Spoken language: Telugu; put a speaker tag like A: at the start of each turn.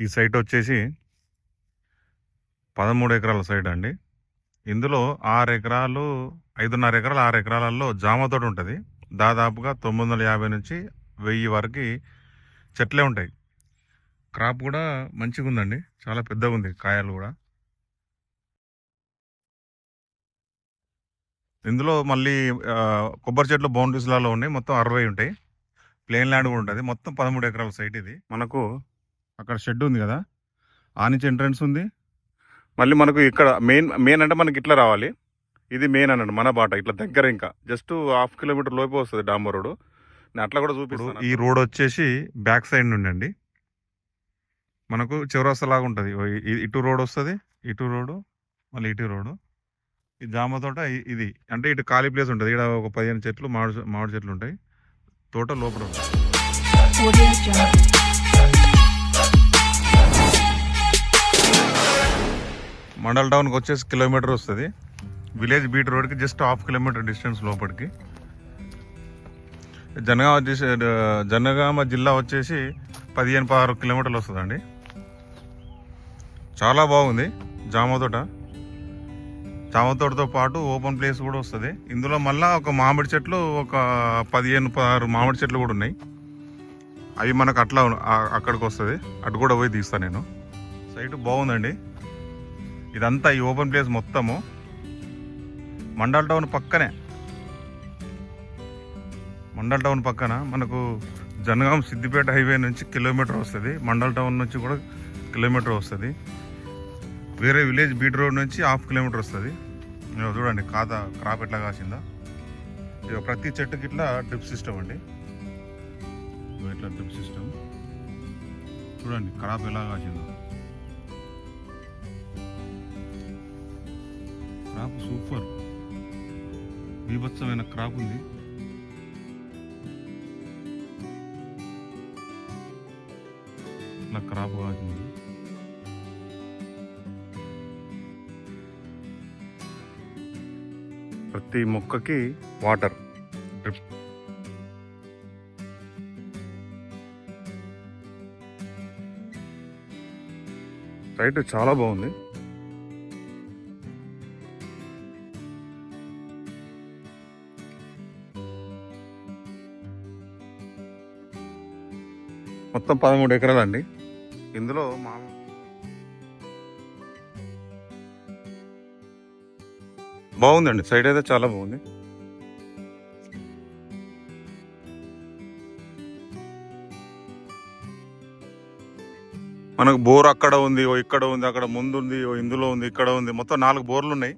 A: ఈ సైట్ వచ్చేసి పదమూడు ఎకరాల సైట్ అండి. ఇందులో ఆరు ఎకరాలు ఐదున్నర ఎకరాలు ఆరు ఎకరాలలో జామ తోట ఉంటుంది. దాదాపుగా తొమ్మిది వందల యాభై నుంచి వెయ్యి వరకు చెట్లే ఉంటాయి. క్రాప్ కూడా మంచిగా ఉందండి. చాలా పెద్దగా ఉంది కాయలు కూడా. ఇందులో మళ్ళీ కొబ్బరి చెట్లు బౌండరీస్లలో ఉన్నాయి. మొత్తం అరవై ఉంటాయి. ప్లేన్ ల్యాండ్ కూడా ఉంటుంది. మొత్తం పదమూడు ఎకరాల సైట్ ఇది. మనకు అక్కడ షెడ్ ఉంది కదా? ఆ నుంచి ఎంట్రన్స్ ఉంది. మళ్ళీ మనకు ఇక్కడ మెయిన్ మెయిన్ అంటే మనకి ఇట్లా రావాలి. ఇది మెయిన్ అన్నట్టు మన బాట ఇట్లా దగ్గర ఇంకా. జస్ట్ హాఫ్ కిలోమీటర్ లోపే వస్తుంది డాంబర్ రోడ్. నేను అట్లా కూడా చూపిస్తాను. ఈ రోడ్ వచ్చేసి బ్యాక్ సైడ్ నుండి అండి. మనకు చివరస్తా లాగా ఉంటుంది. ఇటు రోడ్ వస్తుంది ఇటు రోడ్డు మళ్ళీ ఇటు రోడ్డు ఈ జామ తోట ఇది. అంటే ఇటు ఖాళీ ప్లేస్ ఉంటుంది. ఇక్కడ ఒక పదిహేను చెట్లు మామిడి మామిడి చెట్లు ఉంటాయి. తోట లోపల ఉంటుంది. మండల్ టౌన్కి వచ్చేసి కిలోమీటర్ వస్తుంది. విలేజ్ బీట్ రోడ్కి జస్ట్ హాఫ్ కిలోమీటర్ డిస్టెన్స్ లోపలికి. జనగామ వచ్చేసి జనగామ జిల్లా వచ్చేసి పదిహేను పదహారు కిలోమీటర్లు వస్తుందండి. చాలా బాగుంది జామ తోట. జామ తోటతో పాటు ఓపెన్ ప్లేస్ కూడా వస్తుంది. ఇందులో మళ్ళీ ఒక మామిడి చెట్లు ఒక పదిహేను పదహారు మామిడి చెట్లు కూడా ఉన్నాయి. అవి మనకు అట్లా అక్కడికి వస్తుంది. అటు కూడా పోయి తీస్తాను నేను. సైట్ బాగుందండి. ఇదంతా ఈ ఓపెన్ ప్లేస్ మొత్తము. మండల్ టౌన్ పక్కనే. మండల్ టౌన్ పక్కన మనకు జనగాం సిద్దిపేట హైవే నుంచి కిలోమీటర్ వస్తుంది. మండల్ టౌన్ నుంచి కూడా కిలోమీటర్ వస్తుంది. వేరే విలేజ్ బీట్ రోడ్ నుంచి హాఫ్ కిలోమీటర్ వస్తుంది. చూడండి ఖాతా క్రాప్ ఎట్లా కాసిందా. ఇక ప్రతి చెట్టుకి ఇట్లా డ్రిప్ సిస్టమ్ అండి. ఇట్లా డ్రిప్ సిస్టమ్. చూడండి క్రాప్ ఎలా కాసిందో. Crop super. బీభత్సమైన క్రాప్ ఉంది. ఇట్లా క్రాప్ కాసింది ప్రతి మొక్కకి వాటర్ డ్రిప్. సైట్ చాలా బాగుంది. మొత్తం పదమూడు ఎకరాలండి. ఇందులో మా బాగుందండి. సైడ్ అయితే చాలా బాగుంది. మనకు బోర్ అక్కడ ఉంది ఓ ఇక్కడ ఉంది అక్కడ ముందు ఉంది ఓ ఇందులో ఉంది ఇక్కడ ఉంది. మొత్తం నాలుగు బోర్లు ఉన్నాయి.